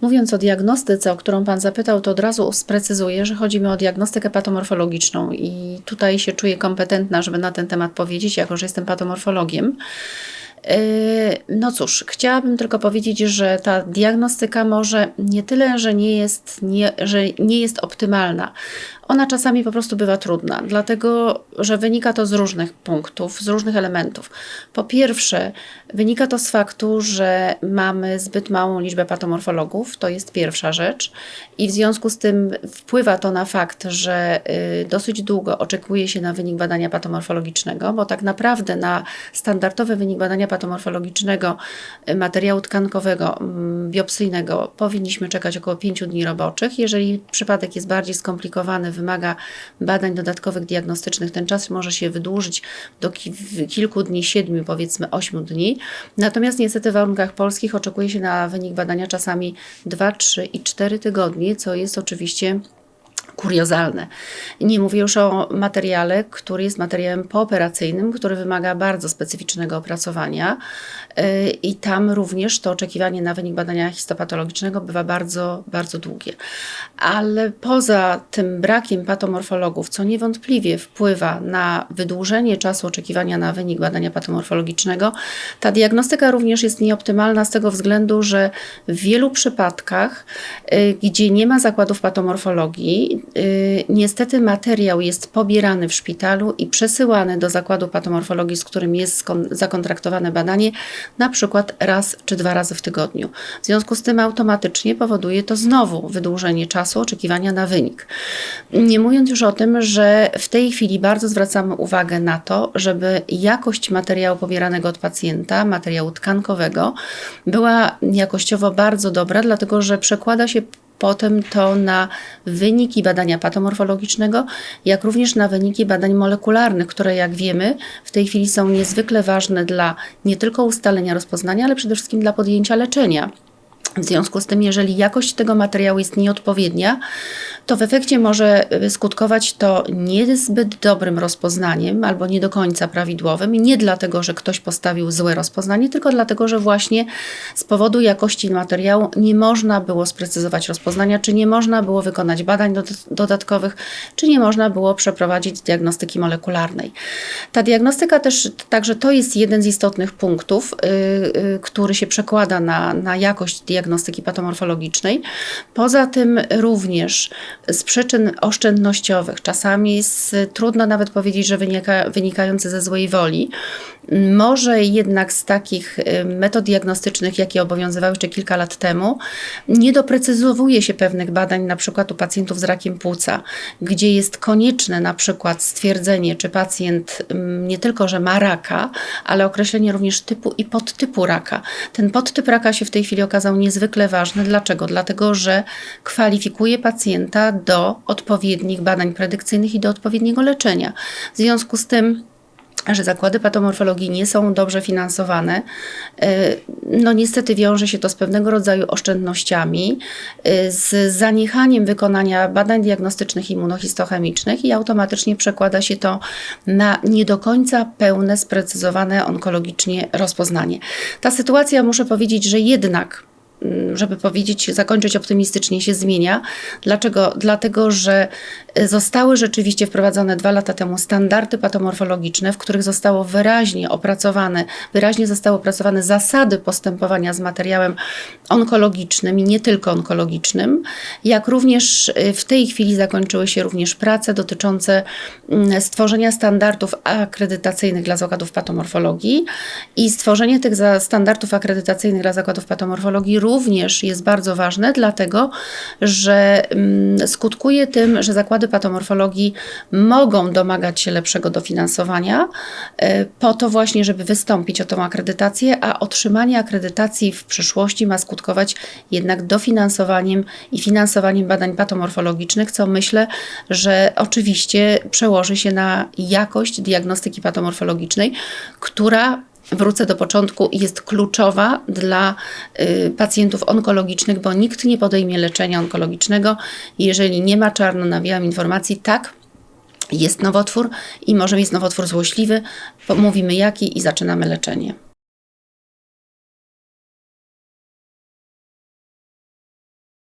Mówiąc o diagnostyce, o którą Pan zapytał, to od razu sprecyzuję, że chodzi mi o diagnostykę patomorfologiczną i tutaj się czuję kompetentna, żeby na ten temat powiedzieć, jako że jestem patomorfologiem. Yy, No cóż, chciałabym tylko powiedzieć, że ta diagnostyka może nie tyle, że nie jest, nie, że nie jest optymalna. Ona czasami po prostu bywa trudna, dlatego że wynika to z różnych punktów, z różnych elementów. Po pierwsze, wynika to z faktu, że mamy zbyt małą liczbę patomorfologów, to jest pierwsza rzecz, i w związku z tym wpływa to na fakt, że y, dosyć długo oczekuje się na wynik badania patomorfologicznego, bo tak naprawdę na standardowy wynik badania patomorfologicznego y, materiału tkankowego, mm, biopsyjnego powinniśmy czekać około 5 dni roboczych. Jeżeli przypadek jest bardziej skomplikowany, wymaga badań dodatkowych diagnostycznych, ten czas może się wydłużyć do kilku dni, siedmiu, powiedzmy ośmiu dni. Natomiast niestety w warunkach polskich oczekuje się na wynik badania czasami 2, 3 i 4 tygodnie, co jest oczywiście kuriozalne. Nie mówię już o materiale, który jest materiałem pooperacyjnym, który wymaga bardzo specyficznego opracowania yy, i tam również to oczekiwanie na wynik badania histopatologicznego bywa bardzo, bardzo długie. Ale poza tym brakiem patomorfologów, co niewątpliwie wpływa na wydłużenie czasu oczekiwania na wynik badania patomorfologicznego, ta diagnostyka również jest nieoptymalna z tego względu, że w wielu przypadkach, y, gdzie nie ma zakładów patomorfologii, y, niestety materiał jest pobierany w szpitalu i przesyłany do zakładu patomorfologii, z którym jest zakontraktowane badanie, na przykład raz czy dwa razy w tygodniu. W związku z tym automatycznie powoduje to znowu wydłużenie czasu oczekiwania na wynik. Nie mówiąc już o tym, że w tej chwili bardzo zwracamy uwagę na to, żeby jakość materiału pobieranego od pacjenta, materiału tkankowego, była jakościowo bardzo dobra, dlatego że przekłada się potem to na wyniki badania patomorfologicznego, jak również na wyniki badań molekularnych, które jak wiemy w tej chwili są niezwykle ważne dla nie tylko ustalenia rozpoznania, ale przede wszystkim dla podjęcia leczenia. W związku z tym, jeżeli jakość tego materiału jest nieodpowiednia, to w efekcie może y, skutkować to niezbyt dobrym rozpoznaniem albo nie do końca prawidłowym. Nie dlatego, że ktoś postawił złe rozpoznanie, tylko dlatego, że właśnie z powodu jakości materiału nie można było sprecyzować rozpoznania, czy nie można było wykonać badań dod- dodatkowych, czy nie można było przeprowadzić diagnostyki molekularnej. Ta diagnostyka też, także to jest jeden z istotnych punktów, yy, yy, który się przekłada na, na jakość diagnostyki patomorfologicznej. Poza tym również z przyczyn oszczędnościowych, czasami z, trudno nawet powiedzieć, że wynika, wynikające ze złej woli, może jednak z takich y, metod diagnostycznych, jakie obowiązywały jeszcze kilka lat temu, nie doprecyzowuje się pewnych badań, na przykład u pacjentów z rakiem płuca, gdzie jest konieczne na przykład stwierdzenie, czy pacjent mm, nie tylko, że ma raka, ale określenie również typu i podtypu raka. Ten podtyp raka się w tej chwili okazał niezwykle ważny. Dlaczego? Dlatego, że kwalifikuje pacjenta do odpowiednich badań predykcyjnych i do odpowiedniego leczenia. W związku z tym, że zakłady patomorfologii nie są dobrze finansowane. y, No niestety wiąże się to z pewnego rodzaju oszczędnościami, y, z zaniechaniem wykonania badań diagnostycznych immunohistochemicznych i automatycznie przekłada się to na nie do końca pełne, sprecyzowane onkologicznie rozpoznanie. Ta sytuacja, muszę powiedzieć, że jednak żeby powiedzieć, zakończyć optymistycznie, się zmienia. Dlaczego? Dlatego, że y, zostały rzeczywiście wprowadzone dwa lata temu standardy patomorfologiczne, w których zostało wyraźnie opracowane, wyraźnie zostały opracowane zasady postępowania z materiałem onkologicznym i nie tylko onkologicznym, jak również y, w tej chwili zakończyły się również prace dotyczące mm, stworzenia standardów akredytacyjnych dla zakładów patomorfologii i stworzenie tych standardów akredytacyjnych dla zakładów patomorfologii również jest bardzo ważne, dlatego że mm, skutkuje tym, że zakłady patomorfologii mogą domagać się lepszego dofinansowania e, po to właśnie, żeby wystąpić o tą akredytację, a otrzymanie akredytacji w przyszłości ma skutkować jednak dofinansowaniem i finansowaniem badań patomorfologicznych, co myślę, że oczywiście przełoży się na jakość diagnostyki patomorfologicznej, która wrócę do początku, jest kluczowa dla y, pacjentów onkologicznych, bo nikt nie podejmie leczenia onkologicznego, jeżeli nie ma czarno na białym informacji, tak, jest nowotwór i może jest nowotwór złośliwy, mówimy jaki i zaczynamy leczenie.